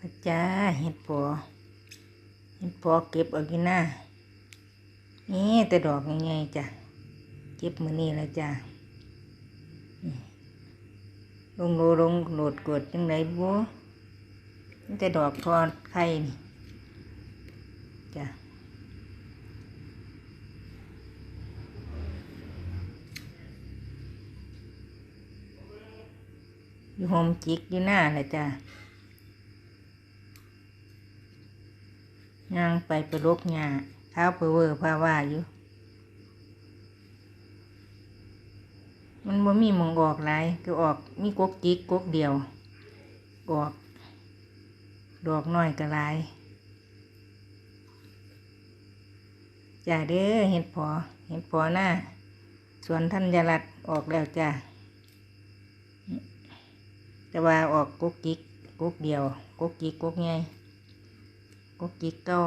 นะจ้าเห็ดปอเห็ดปอเก็บเอากินหน้านี่แต่ดอกง่ายๆจ้ะเก็บมือนี่แล้วจ้านี่ลงโลลงโหลดกดจังไรบัวนี่แต่ดอกทอดไข่นี่จ้ะอยู่โฮมจิกอยู่หน้าเลยจ้ะ ย่างไปไปลกหญ้าเท้าไปเวอร์พาว่าอยู่ มันบ่มีหมองออกหลายก็ออกมีกกจิกกกเดียว ออก ดอกน้อยก็หลายจ้าเด้อเห็ดพอเห็ดพอหน้าสวนท่านยารัดออกแล้วจ้าแต่ว่าออกกกจิกกกเดียวกกจิกกกใหญ่กกจิ กเก้า